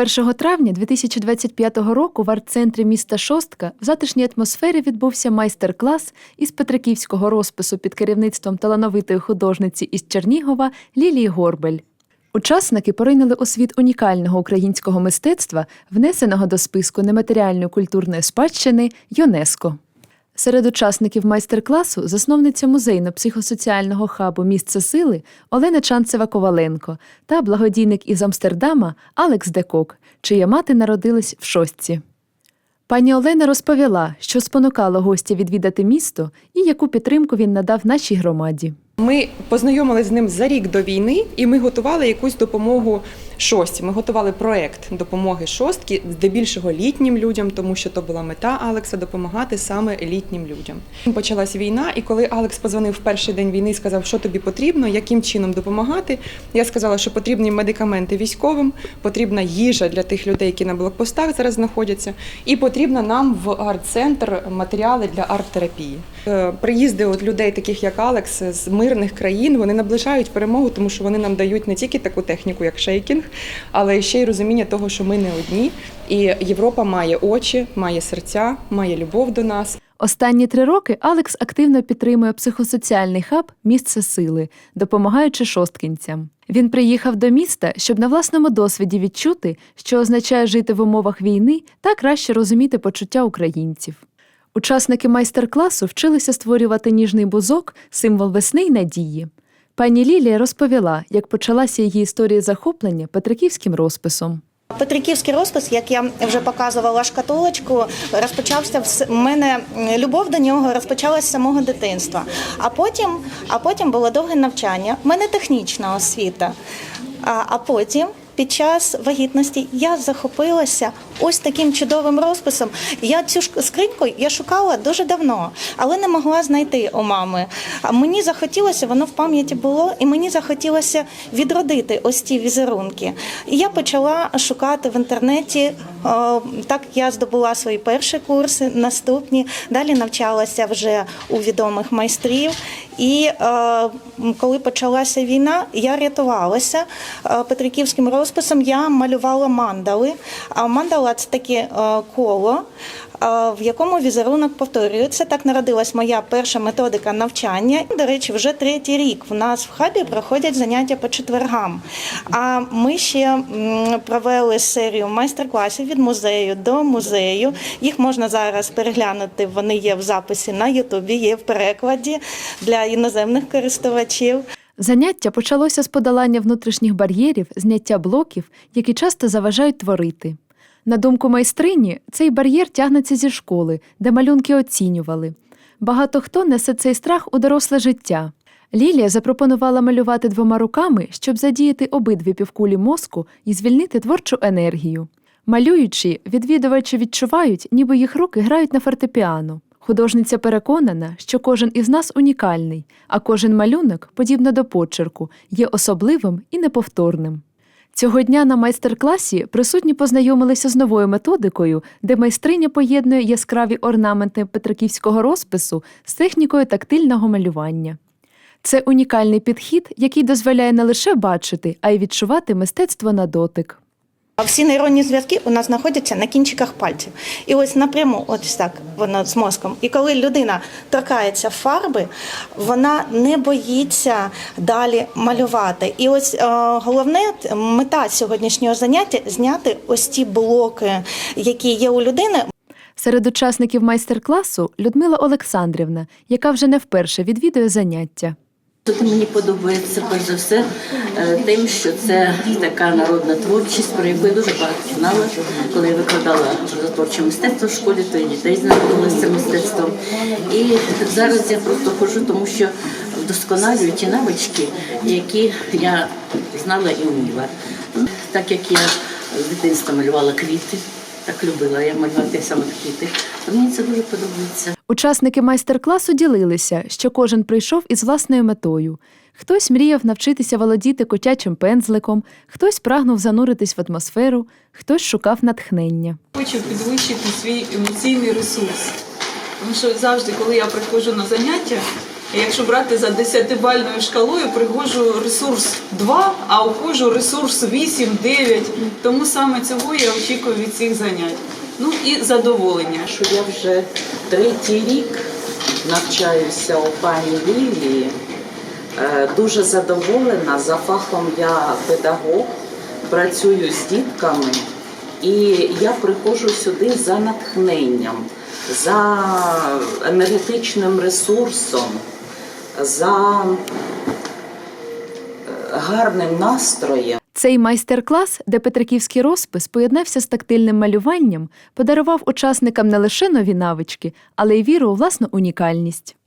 1 травня 2025 року в арт-центрі міста Шостка в затишній атмосфері відбувся майстер-клас із петриківського розпису під керівництвом талановитої художниці із Чернігова Лілії Горбель. Учасники поринили у світ унікального українського мистецтва, внесеного до списку нематеріальної культурної спадщини ЮНЕСКО. Серед учасників майстер-класу засновниця музейно-психосоціального хабу Місце сили Олена Чанцева-Коваленко та благодійник із Амстердама Алекс Декок, чия мати народилась в шостці. Пані Олена розповіла, що спонукало гостя відвідати місто і яку підтримку він надав нашій громаді. Ми познайомилися з ним за рік до війни, і ми готували якусь допомогу шості. Ми готували проект допомоги шостки, здебільшого літнім людям, тому що то була мета Алекса допомагати саме літнім людям. Почалась війна, і коли Алекс позвонив в перший день війни і сказав, що тобі потрібно, яким чином допомагати, я сказала, що потрібні медикаменти військовим, потрібна їжа для тих людей, які на блокпостах зараз знаходяться, і потрібно нам в арт-центр матеріали для арт-терапії. Е, Приїзди от людей, таких як Алекс, з мирних країн, вони наближають перемогу, тому що вони нам дають не тільки таку техніку, як шейкінг, але ще й розуміння того, що ми не одні. І Європа має очі, має серця, має любов до нас. Останні три роки Алекс активно підтримує психосоціальний хаб Місце сили, допомагаючи шосткінцям. Він приїхав до міста, щоб на власному досвіді відчути, що означає жити в умовах війни та краще розуміти почуття українців. Учасники майстер-класу вчилися створювати ніжний бузок, символ весни й надії. Пані Лілія розповіла, як почалася її історія захоплення петриківським розписом. Петриківський розпис, як я вже показувала шкатулочку, розпочався в мене любов до нього розпочалася з самого дитинства. А потім, а потім було довге навчання. У мене технічна освіта. А, а потім. Під час вагітності я захопилася ось таким чудовим розписом. Я цю скриньку я шукала дуже давно, але не могла знайти у мами. А мені захотілося, воно в пам'яті було, і мені захотілося відродити ось ці візерунки. І я почала шукати в інтернеті. Так я здобула свої перші курси, наступні. Далі навчалася вже у відомих майстрів. І коли почалася війна, я рятувалася петриківським розписом. Я малювала мандали. А мандала це таке е, коло, е, в якому візерунок повторюється. Так народилась моя перша методика навчання. До речі, вже третій рік в нас в хабі проходять заняття по четвергам. А ми ще провели серію майстер-класів від музею до музею. Їх можна зараз переглянути. Вони є в записі на Ютубі, є в перекладі для іноземних користувачів. Заняття почалося з подолання внутрішніх бар'єрів, зняття блоків, які часто заважають творити. На думку майстрині, цей бар'єр тягнеться зі школи, де малюнки оцінювали. Багато хто несе цей страх у доросле життя. Лілія запропонувала малювати двома руками, щоб задіяти обидві півкулі мозку і звільнити творчу енергію. Малюючи, відвідувачі відчувають, ніби їх руки грають на фортепіано. Художниця переконана, що кожен із нас унікальний, а кожен малюнок, подібно до почерку, є особливим і неповторним. Цього дня на майстер-класі присутні познайомилися з новою методикою, де майстриня поєднує яскраві орнаменти петриківського розпису з технікою тактильного малювання. Це унікальний підхід, який дозволяє не лише бачити, а й відчувати мистецтво на дотик. Всі нейронні зв'язки у нас знаходяться на кінчиках пальців. І ось напряму, ось так воно з мозком. І коли людина торкається фарби, вона не боїться далі малювати. І ось е, головне мета сьогоднішнього заняття зняти ось ті блоки, які є у людини. Серед учасників майстер-класу Людмила Олександрівна, яка вже не вперше відвідує заняття. Тут мені подобається перш за все е, тим, що це така народна творчість, про яку я дуже багато знала. Коли я викладала творче мистецтво в школі, то і дітей знайомилася мистецтвом. І зараз я просто хожу, тому що вдосконалюю ті навички, які я знала і вміла. Так як я з дитинства малювала квіти, так любила я малювати саме квіти, то мені це дуже подобається. Учасники майстер-класу ділилися, що кожен прийшов із власною метою. Хтось мріяв навчитися володіти котячим пензликом, хтось прагнув зануритись в атмосферу, хтось шукав натхнення. Хочу підвищити свій емоційний ресурс. Тому що завжди, коли я приходжу на заняття, Якщо брати за 10-бальною шкалою, приходжу ресурс 2, а уходжу ресурс 8-9. Тому саме цього я очікую від цих занять. Ну і задоволення. що я вже третій рік навчаюся у пані Лілії. Е, Дуже задоволена. За фахом я педагог, працюю з дітками, і я приходжу сюди за натхненням, за енергетичним ресурсом, за е, гарним настроєм. Цей майстер-клас, де петриківський розпис поєднався з тактильним малюванням, подарував учасникам не лише нові навички, але й віру у власну унікальність.